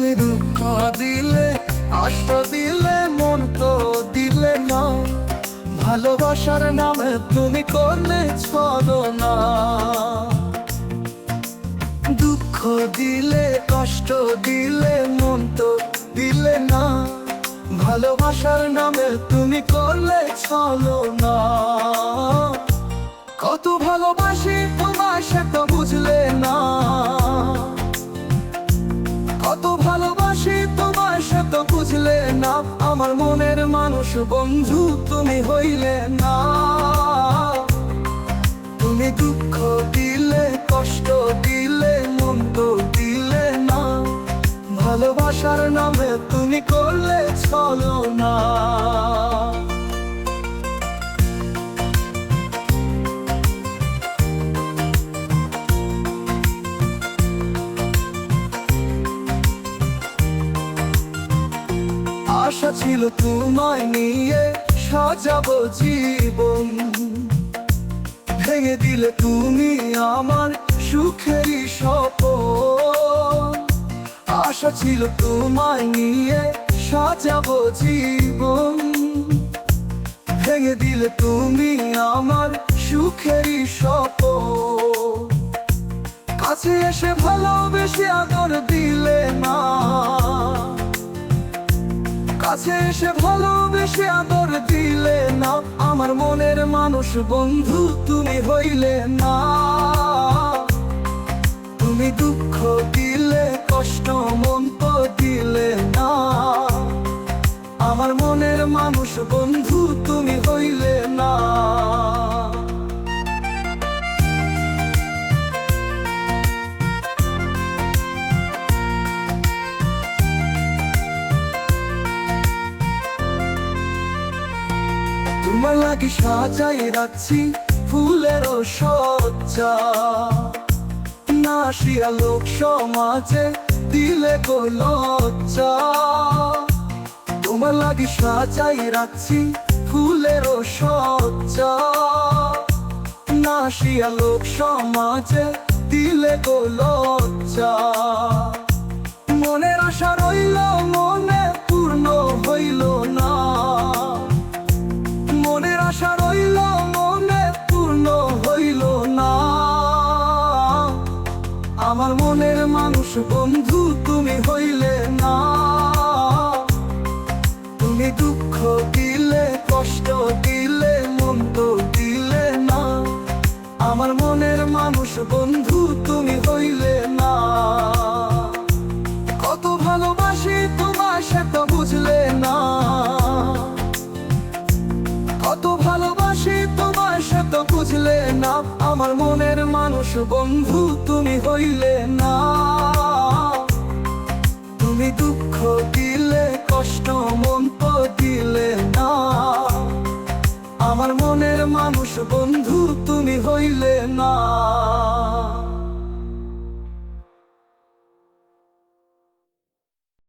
তুমি দুঃখ দিলে, কষ্ট দিলে, মন তো দিলে না। ভালোবাসার নামে তুমি করলে ছলো না দুঃখ দিলে, কষ্ট দিলে, মন তো দিলে না। ভালোবাসার নামে তুমি করলে ছলো না কত ভালোবাসি তোমার সে তো বুঝলে না। আমার মনের মানুষ, বন্ধু, তুমি হইলে না। তুমি দুঃখ দিলে, কষ্ট দিলে, মন তো দিলে না। ভালোবাসার নামে তুমি করলে চলো না আশা ছিল তোমায় নিয়ে সাজাবো জীবন। ভেঙে দিলে তুমি আমার সুখেরই স্বপন। আশা ছিল তোমায় নিয়ে সাজাবো জীবন। ভেঙে দিলে তুমি আমার সুখেরই স্বপন। কাছে এসে ভালোবেসে আদর দিলে না কাছে এসে ভালোবেসে আদর দিলে না। আমার মনের মানুষ বন্ধু তুমি হইলে না। তোমার লাগি সাজাই রাখছি ফুলের সজ্জা। না আসিয়া লোক সমাজে দিলে গো লজ্জা। তোমার লাগি সাজাই রাখছি ফুলের সজ্জা। না আসিয়া লোক সমাজে দিলে গো লজ্জা। মনের আশা রইল মনে বুঝলে না, আমার মনের মানুষ, বন্ধু, তুমি হইলে না। তুমি দুঃখ দিলে, কষ্ট, মন দিলে না। আমার মনের মানুষ, বন্ধু, তুমি হইলে না।